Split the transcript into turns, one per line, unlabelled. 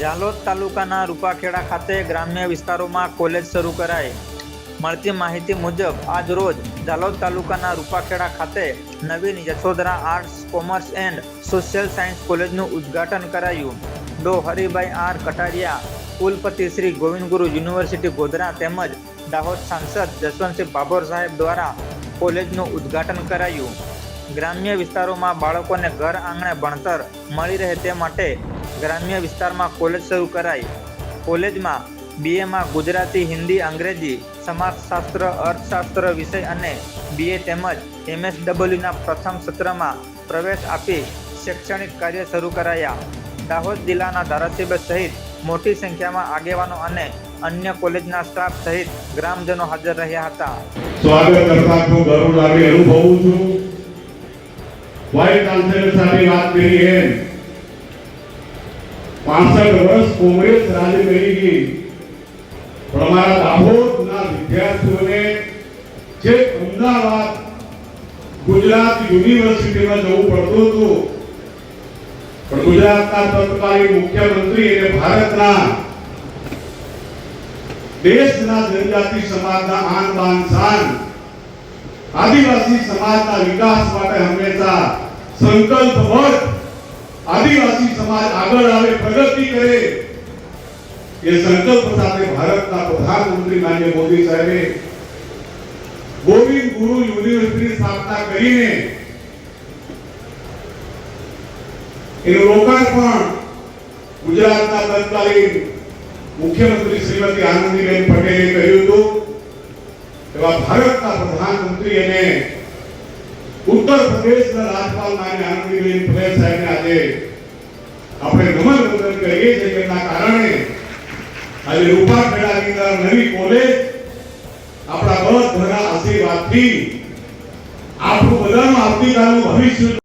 ઝાલોદ તાલુકાના રૂપાખેડા ખાતે ગ્રામ્ય વિસ્તારોમાં કોલેજ શરૂ કરાઈ. મળતી માહિતી મુજબ, આજ રોજ ઝાલોદ તાલુકાના રૂપાખેડા ખાતે નવીન Yashodara arts, commerce and social science કોલેજનું ઉદ્ઘાટન કરાયું. ડો. હરિભાઈ આર. કટારિયા, કુલપતિ શ્રી ગોવિંદગુરુ યુનિવર્સિટી ગોધરા તેમજ દાહોદ સાંસદ જસવંતસિંહ બાબર સાહેબ દ્વારા કોલેજનું ઉદ્ઘાટન કરાયું. ગ્રામ્ય વિસ્તારોમાં બાળકોને ઘર આંગણે ભણતર મળી રહે તે માટે ગ્રામ્ય વિસ્તારમાં કોલેજ શરૂ કરાઈ. કોલેજમાં બીએમાં ગુજરાતી, હિન્દી, અંગ્રેજી, સમાજશાસ્ત્ર, અર્થશાસ્ત્ર વિષય અને બીએ તેમજ એમએસડબલ્યુના પ્રથમ સત્રમાં પ્રવેશ આપી શૈક્ષણિક કાર્ય શરૂ કરાયા. દાહોદ જિલ્લાના ધારાસભ્ય સહિત મોટી સંખ્યામાં આગેવાનો અને અન્ય કોલેજના સ્ટાફ સહિત ગ્રામજનો હાજર રહ્યા હતા.
સ્વાગત કરતા ખૂબ ગૌરવ લાગે, અનુભવું છું. વાઇસ ચાન્સેલર સાથે વાત કરી એમ. પાસઠ વર્ષ કોંગ્રેસ રાજ કરી અમારા દાહોદના વિદ્યાર્થીઓને જે અમદાવાદ, ગુજરાત યુનિવર્સિટીમાં જવું પડતું હતું, પણ ગુજરાતના તત્કાલીન મુખ્યમંત્રી અને ભારતના દેશના જનજાતિ સમાજના આન બાન શાન આદિવાસી સમાજના વિકાસ માટે હંમેશા સંકલ્પબદ્ધ આદિવાસી સમાજ આગળ આવે, પ્રગતિ કરે, એ સંકલ્પ સાથે ભારતના પ્રધાનમંત્રી માન્ય મોદી સાહેબે ગોવિંદ ગુરુ યુનિવર્સિટી સ્થાપના કરીને એનું લોકાર્પણ ગુજરાતના તત્કાલીન મુખ્યમંત્રી શ્રીમતી આનંદીબેન પટેલે કહ્યું હતું. એવા ભારતના પ્રધાનમંત્રી અને ઉત્તર પ્રદેશના રાજપાલ માન્ય આનંદીબેન પટેલ સાહેબને આજે આપણે નમન વંદન કરીએ છીએ એના કારણે આજે રૂપાખેડાની અંદર નવી કોલેજ. આપણા બધાના આશીર્વાદથી આપણું બધાનું આવતીકાલનું ભવિષ્ય